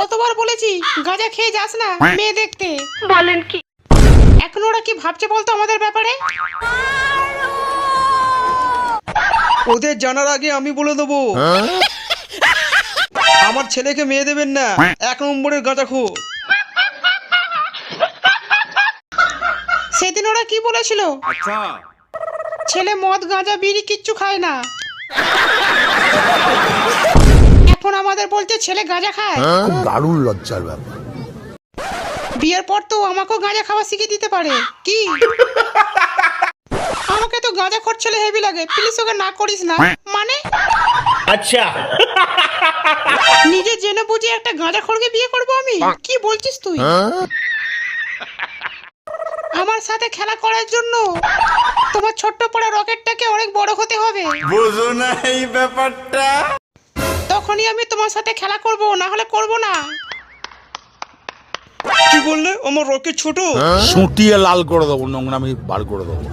কতবার বলেছি গাঁজা খেয়ে যাস না মেয়ে দেখতে। বলেন কি? এখন ওরা কি ভাবছে বলতো আমাদের ব্যাপারে? ওদের জানার আগে আমি বলে দেবো। আমার ছেলেকে মেয়ে দেবেন না এক নম্বরের গাঁজা খো সেদিন ওরা কি বলেছিল? ছেলে মদ গাঁজা বিড়ি কিচ্ছু খায় না। এখন আমাদের বলছে ছেলে গাঁজা খায়। হ্যাঁ? দারুণ লজ্জার ব্যাপার। বিয়ের পর তো আমাকেও গাঁজা খাওয়া শিখিয়ে দিতে পারে। কি? আমাকে তো গাঁজা খোর ছেলে হেভি লাগে। প্লিজ ওকে না করিস না। মানে? আচ্ছা। নিজে জেনে বুঝে একটা গাঁজা খড়কে বিয়ে করব আমি? কি বলছিস তুই? হ্যাঁ? আমার সাথে খেলা করার জন্য তোমার ছোট্ট পড়া রকেটটাকে অনেক বড় হতে হবে। বুঝো না এই ব্যাপারটা। এখনই আমি তোমার সাথে খেলা করব না হলে করব না। কি বললে? আমার রকেট ছোট। সুটিয়ে লাল করে দেবো নোংরামি বার করে দেবো।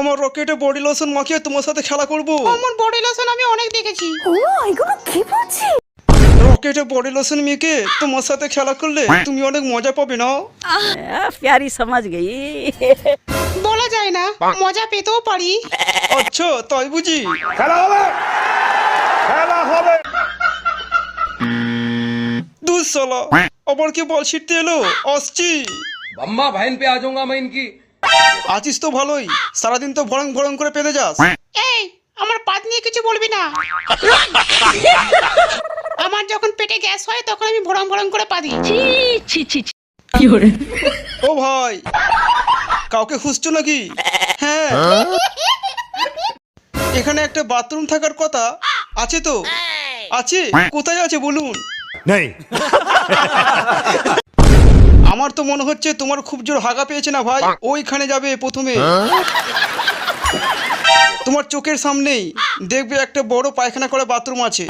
আমার রকেটে বডি লোশন মাখিয়ে তোমার সাথে খেলা করব। আমার বডি লোশন আমি অনেক দেখেছি। ও কি বলছি? রকেটে বডি লোশন মেখে তোমার সাথে খেলা করলে তুমি অনেক মজা পাবে না? প্যারি সমাজ গেই। বলা যায় না মজা পেতেও পারি। আচ্ছা তাই বুঝি। খেলা হবে। খেলা হবে। দুধ সালা আবার কি বল ছিটতে এলো আসছি अम्मा बहन पे आ जाऊंगा मैं इनकी আছিস তো ভালোই সারাদিন তো ভরং ভরং করে পেতে যাস এই আমার পাত নিয়ে কিছু বলবি না আমার যখন পেটে গ্যাস হয় তখন আমি ভরং ভরং করে পাদি ছি ছি ছি ছি। ও ভাই কাউকে খুঁজছো নাকি হ্যাঁ এখানে একটা বাথরুম থাকার কথা আছে তো আছে? কোথায় আছে বলুন? নেই। আমার তো মনে হচ্ছে তোমার খুব জোর হাগা পেয়েছে না ভাই। ওইখানে যাবে প্রথমে। তোমার চোখের সামনেই দেখবে একটা বড় পায়খানা করা বাথরুম আছে।